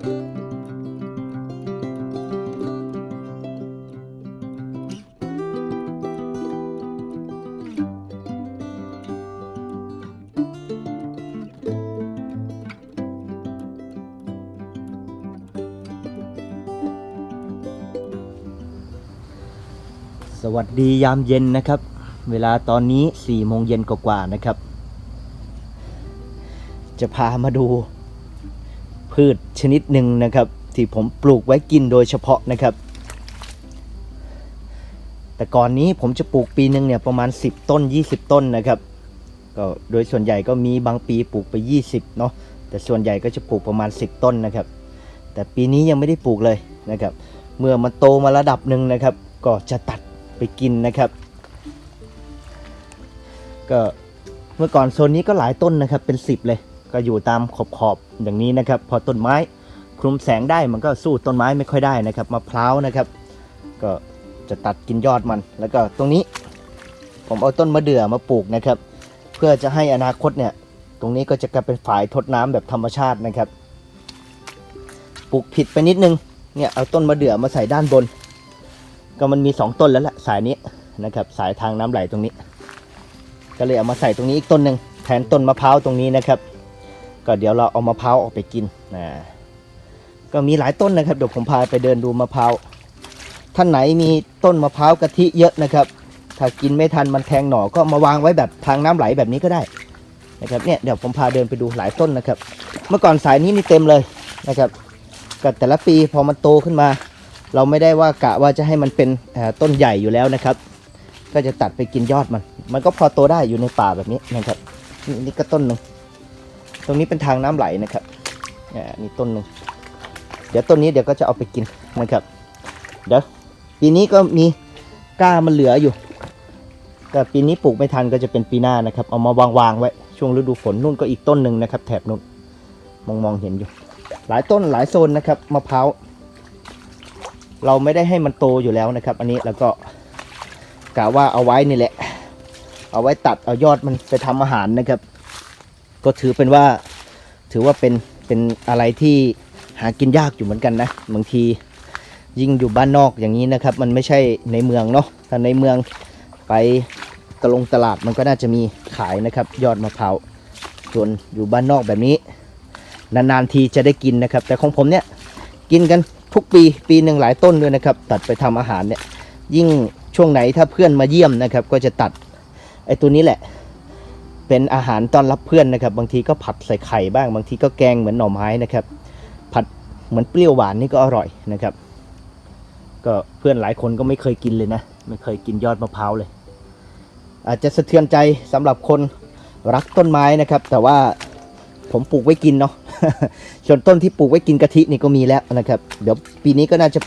สวัสดียามเย็นนะครับ เวลาตอนนี้4โมงเย็นกว่าๆนะครับ จะพามาดู พืชชนิดหนึ่งนะครับ ที่ผมปลูกไว้กินโดยเฉพาะนะครับ แต่ก่อนนี้ผมจะปลูกปีหนึ่งเนี่ยประมาณ 10 ต้น 20 ต้นนะครับก็โดยส่วนใหญ่ก็มีบางปีปลูกไป 20เนาะแต่ส่วนใหญ่ก็จะปลูกประมาณ 10 ต้นนะครับ แต่ปีนี้ยังไม่ได้ปลูกเลยนะครับ เมื่อมันโตมาระดับหนึ่งนะครับ ก็จะตัดไปกินนะครับ ก็เมื่อก่อนโซนนี้ก็หลายต้นนะครับเป็น 10 เลย ก็อยู่ตามขอบขอบๆอย่างนี้นะครับ พอต้นไม้คลุมแสงได้มันก็สู้ต้นไม้ไม่ค่อยได้นะครับมะพร้าวนะครับ ก็จะตัดกินยอดมัน แล้วก็ตรงนี้ ผมเอาต้นมะเดื่อมาปลูกนะครับ เพื่อจะให้อนาคตเนี่ย ตรงนี้ก็จะกลายเป็นฝายทดน้ำแบบธรรมชาตินะครับ ปลูกผิดไปนิดนึงเนี่ยเอาต้นมะเดื่อมาใส่ด้านบน ก็มันมี 2 ต้นแล้วแหละสายนี้นะครับ สายทางน้ำไหลตรงนี้ ก็เลยเอามาใส่ตรงนี้อีกต้นหนึ่งแทนต้นมะพร้าวตรงนี้นะครับ ก็เดี๋ยวเราเอามะพร้าวออกไปกินนะก็มีหลายต้นนะครับเดี๋ยวผมพาไปเดินดูมะพร้าวท่านไหนมีต้นมะพร้าวกะทิเยอะนะครับ ถ้ากินไม่ทันมันแทงหน่อก็มาวางไว้แบบทางน้ำไหลแบบนี้ก็ได้นะครับเนี่ยเดี๋ยวผมพาเดินไปดูหลายต้นนะครับ เมื่อก่อนสายนี้นี่เต็มเลยนะครับก็แต่ละปีพอมันโตขึ้นมา เราไม่ได้ว่ากะว่าจะให้มันเป็นต้นใหญ่อยู่แล้วนะครับ ก็จะตัดไปกินยอดมัน มันก็พอโตได้อยู่ในป่าแบบนี้นะครับนี่ก็ต้นหนึ่ง รงนี้เป็นทางน้ำไหลนะครับอ่านี่ต้นหนึ่งเดี๋ยวต้นนี้เดี๋ยวก็จะเอาไปกินนะครับ เดี๋ยวปีนี้ก็มีก้ามันเหลืออยู่ แต่ปีนี้ปลูกไม่ทันก็จะเป็นปีหน้านะครับ เอามาวางวางๆไว้ ช่วงฤดูฝนนู่นก็อีกต้นหนึ่งนะครับ แถบนู่นมองมองๆเห็นอยู่ หลายต้นหลายโซนนะครับมะพร้าวเราไม่ได้ให้มันโตอยู่แล้วนะครับ อันนี้แล้วก็กะว่าเอาไว้นี่แหละ เอาไว้ตัดเอายอดมันไปทำอาหารนะครับ ก็ถือเป็นว่าถือว่าเป็นเป็นอะไรที่หากินยากอยู่เหมือนกันนะบางทียิ่งอยู่บ้านนอกอย่างนี้นะครับ มันไม่ใช่ในเมืองเนาะถ้าในเมืองไปตลงตลาดมันก็น่าจะมีขายนะครับ ยอดมะพร้าวส่วนอยู่บ้านนอกแบบนี้ นานๆทีจะได้กินนะครับ แต่ของผมเนี่ยกินกันทุกปีปีหนึ่งหลายต้นด้วยนะครับ ตัดไปทำอาหารเนี่ยยิ่งช่วงไหนถ้าเพื่อนมาเยี่ยมนะครับ ก็จะตัดไอ้ตัวนี้แหละ เป็นอาหารต้อนรับเพื่อนนะครับ บางทีก็ผัดใส่ไข่บ้าง บางทีก็แกงเหมือนหน่อไม้นะครับ ผัดเหมือนเปรี้ยวหวานนี่ก็อร่อยนะครับ ก็เพื่อนหลายคนก็ไม่เคยกินเลยนะ ไม่เคยกินยอดมะพร้าวเลย อาจจะสะเทือนใจสำหรับคนรักต้นไม้นะครับ แต่ว่าผมปลูกไว้กินเนาะส่วนต้นที่ปลูกไว้กินกะทินี่ก็มีแล้วนะครับ เดี๋ยวปีนี้ก็น่าจะ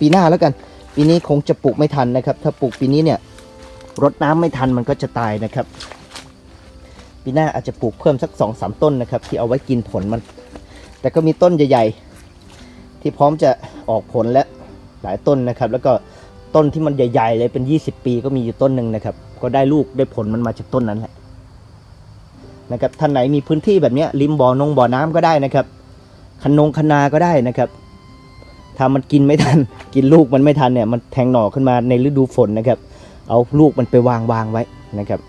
ปีหน้าแล้วกัน ปีนี้คงจะปลูกไม่ทันนะครับ ถ้าปลูกปีนี้เนี่ยรดน้ำไม่ทันมันก็จะตายนะครับ ปีหน้าอาจจะปลูกเพิ่มสักสองสามต้นนะครับ ที่เอาไว้กินผลมัน แต่ก็มีต้นใหญ่ๆ ที่พร้อมจะออกผลและหลายต้นนะครับ แล้วก็ต้นที่มันใหญ่ๆเลยเป็น 20 ปีก็มีอยู่ต้นหนึ่งนะครับ ก็ได้ลูกได้ผลมันมาจากต้นนั้นแหละนะครับท่านไหนมีพื้นที่แบบเนี้ยริมบ่อนงบ่อน้ำก็ได้นะครับคันนงคนาก็ได้นะครับ ถ้ามันกินไม่ทัน กินลูกมันไม่ทันเนี่ยมันแทงหน่อขึ้นมาในฤดูฝนนะครับ เอาลูกมันไปวางวางไว้นะครับ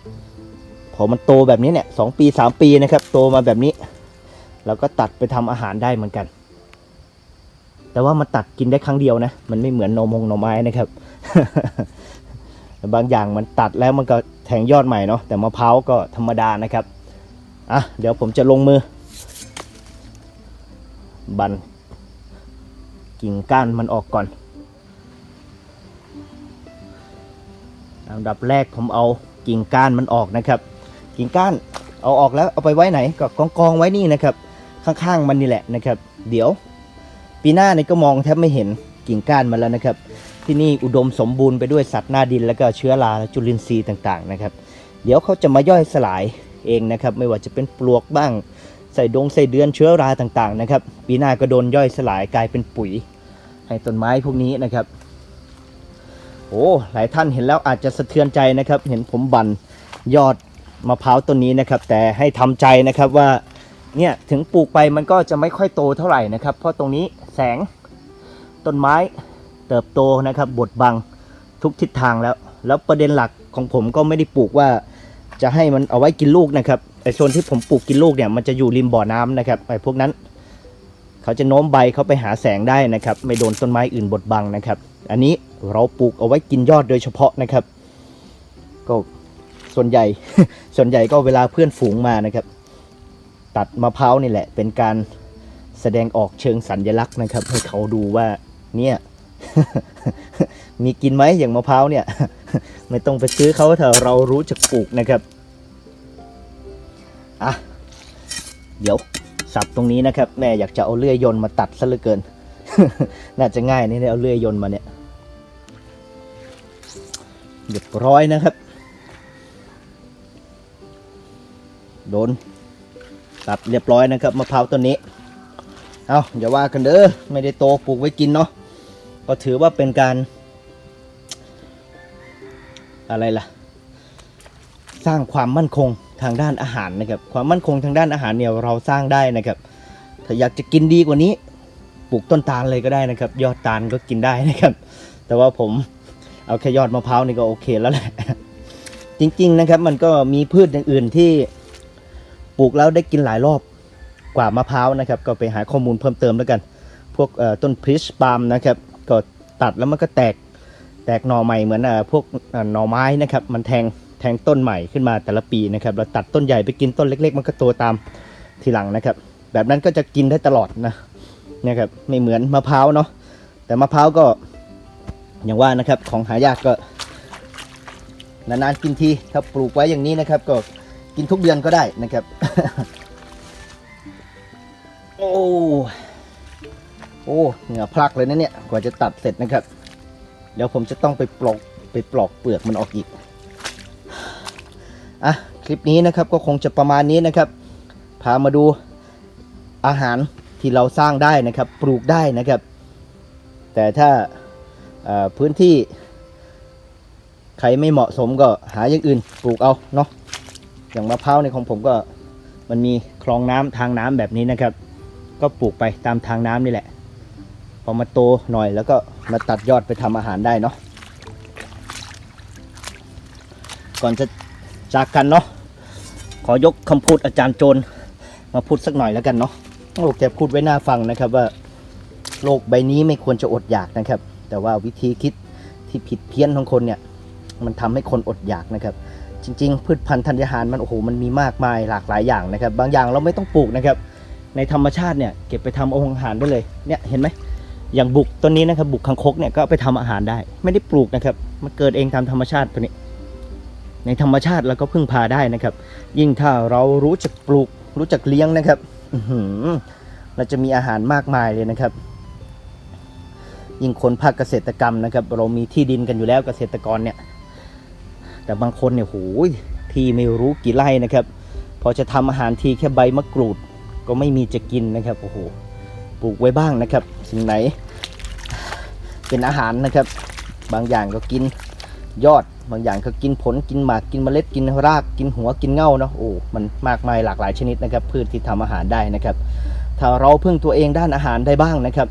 พอมันโตแบบนี้เนี่ยสองปีสามปีนะครับ โตมาแบบนี้ เราก็ตัดไปทำอาหารได้เหมือนกัน แต่ว่ามันตัดกินได้ครั้งเดียวนะ มันไม่เหมือนนมงน่อไม้นะครับ บางอย่างมันตัดแล้วมันก็แทงยอดใหม่เนาะแต่มะพร้าวก็ธรรมดานะครับอะเดี๋ยวผมจะลงมือ บันกิ่งก้านมันออกก่อนอันดับแรกผมเอากิ่งก้านมันออกนะครับ กิ่งก้านเอาออกแล้วเอาไปไว้ไหนก็กองกองๆไว้นี่นะครับ ข้างๆมันนี่แหละนะครับ เดี๋ยว ปีหน้านี่ก็มองแทบไม่เห็นกิ่งก้านมันแล้วนะครับ ที่นี่อุดมสมบูรณ์ไปด้วยสัตว์หน้าดินแล้วก็เชื้อราและจุลินทรีย์ต่างๆนะครับ เดี๋ยวเขาจะมาย่อยสลายเองนะครับ ไม่ว่าจะเป็นปลวกบ้างใส่ดงใส่เดือนเชื้อราต่างๆนะครับ ปีหน้าก็โดนย่อยสลายกลายเป็นปุ๋ย ให้ต้นไม้พวกนี้นะครับโอ้หลายท่านเห็นแล้วอาจจะสะเทือนใจนะครับ เห็นผมบันยอด มะพร้าวต้นนี้นะครับ แต่ให้ทำใจนะครับว่าเนี่ยถึงปลูกไปมันก็จะไม่ค่อยโตเท่าไหร่นะครับ เพราะตรงนี้แสงต้นไม้เติบโตนะครับบดบังทุกทิศทางแล้ว แล้วประเด็นหลักของผมก็ไม่ได้ปลูกว่าจะให้มันเอาไว้กินลูกนะครับไอโซนที่ผมปลูกกินลูกเนี่ยมันจะอยู่ริมบ่อน้ำนะครับไอพวกนั้น เขาจะโน้มใบเขาไปหาแสงได้นะครับ ไม่โดนต้นไม้อื่นบดบังนะครับ อันนี้เราปลูกเอาไว้กินยอดโดยเฉพาะนะครับ ก็ ส่วนใหญ่ ส่วนใหญ่ก็เวลาเพื่อนฝูงมานะครับ ตัดมะพร้าวนี่แหละ เป็นการแสดงออกเชิงสัญลักษณ์นะครับ ให้เขาดูว่าเนี่ย มีกินไหมอย่างมะพร้าวเนี่ย ไม่ต้องไปซื้อเขาถ้าเรารู้จักปลูกนะครับอะเดี๋ยวสับตรงนี้นะครับ แม่อยากจะเอาเลื่อยยนต์มาตัดซะเหลือเกิน น่าจะง่ายนี่ได้เอาเลื่อยยนต์มาเนี่ยเรียบร้อยนะครับ ดน ตัดเรียบร้อยนะครับมะพร้าวต้นนี้ เอาอย่าว่ากันเด้อไม่ได้โตปลูกไว้กินเนาะก็ถือว่าเป็นการ อะไรล่ะ สร้างความมั่นคงทางด้านอาหารนะครับ ความมั่นคงทางด้านอาหารเนี่ยเราสร้างได้นะครับ ถ้าอยากจะกินดีกว่านี้ปลูกต้นตาลเลยก็ได้นะครับ ยอดตาลก็กินได้นะครับ แต่ว่าผมเอาแค่ยอดมะพร้าวนี่ก็โอเคแล้วแหละจริงๆนะครับมันก็มีพืชอย่างอื่นที่ ปลูกแล้วได้กินหลายรอบกว่ามะพร้าวนะครับ ก็ไปหาข้อมูลเพิ่มเติมแล้วกัน พวกต้นพริชปาล์มนะครับก็ตัดแล้วมันก็แตกแตกหน่อใหม่เหมือนพวกหน่อไม้นะครับ มันแทงแทงต้นใหม่ขึ้นมาแต่ละปีนะครับ เราตัดต้นใหญ่ไปกินต้นเล็ก ๆ มันก็โตตามทีหลังนะครับ แบบนั้นก็จะกินได้ตลอดนะนะครับไม่เหมือนมะพร้าวเนาะแต่มะพร้าวก็อย่างว่านะครับของหายากก็นานๆกินทีถ้าปลูกไว้อย่างนี้นะครับก็ กินทุกเดือนก็ได้นะครับ โอ้โอ้เหงื่อพลักเลยนะเนี่ยกว่าจะตัดเสร็จนะครับ เดี๋ยวผมจะต้องไปปลอกไปปลอกเปลือกมันออกอีกอะคลิปนี้นะครับก็คงจะประมาณนี้นะครับ พามาดูอาหารที่เราสร้างได้นะครับ ปลูกได้นะครับ แต่ถ้าพื้นที่ใครไม่เหมาะสมก็หาอย่างอื่นปลูกเอาเนาะ อย่างมะพร้าวในของผมก็มันมีคลองน้ำทางน้ำแบบนี้นะครับ ก็ปลูกไปตามทางน้ำนี่แหละ พอมาโตหน่อยแล้วก็มาตัดยอดไปทำอาหารได้เนาะก่อนจะจากกันเนาะขอยกคำพูดอาจารย์โจรมาพูดสักหน่อยแล้วกันเนาะโอ้แกพูดไว้หน่าฟังนะครับว่าโลกใบนี้ไม่ควรจะอดอยากนะครับ แต่ว่าวิธีคิดที่ผิดเพี้ยนของคนเนี่ยมันทำให้คนอดอยากนะครับ จริง ๆ พืชพันธุ์ธัญญาหารมันโอ้โหมันมีมากมายหลากหลายอย่างนะครับ บางอย่างเราไม่ต้องปลูกนะครับ ในธรรมชาติเนี่ยเก็บไปทำอาหารได้เลยเนี่ยเห็นไหมอย่างบุกต้นนี้นะครับบุกคังคกเนี่ยก็ไปทำอาหารได้ ไม่ได้ปลูกนะครับมันเกิดเองตามธรรมชาติตัวนี้ ในธรรมชาติเราก็พึ่งพาได้นะครับ ยิ่งถ้าเรารู้จักปลูก รู้จักเลี้ยงนะครับเราจะมีอาหารมากมายเลยนะครับ ยิ่งคนภาคเกษตรกรรมนะครับ เรามีที่ดินกันอยู่แล้วเกษตรกรเนี่ย แต่บางคนเนี่ยโหยที่ไม่รู้กี่ไร่นะครับ พอจะทำอาหารทีแค่ใบมะกรูด ก็ไม่มีจะกินนะครับโอ้โหปลูกไว้บ้างนะครับ สิ่งไหน เป็นอาหารนะครับ บางอย่างก็กินยอด บางอย่างก็กินผลกินหมากกินเมล็ดกินรากกินหัวกินเง่าเนาะโอ้มันมากมายหลากหลายชนิดนะครับ พืชที่ทำอาหารได้นะครับ ถ้าเราพึ่งตัวเองด้านอาหารได้บ้างนะครับ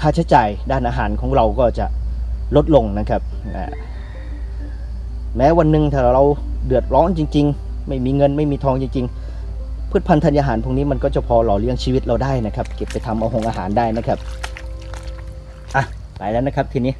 ค่าใช้จ่ายด้านอาหารของเราก็จะลดลงนะครับอ่า แม้วันหนึ่งถ้าเราเดือดร้อนจริง ๆ ไม่มีเงินไม่มีทองจริง ๆ พืชพันธุ์ธัญญาหารพวกนี้มันก็จะพอหล่อเลี้ยงชีวิตเราได้นะครับ เก็บไปทำเอาหงอาหารได้นะครับอะไปแล้วนะครับทีนี้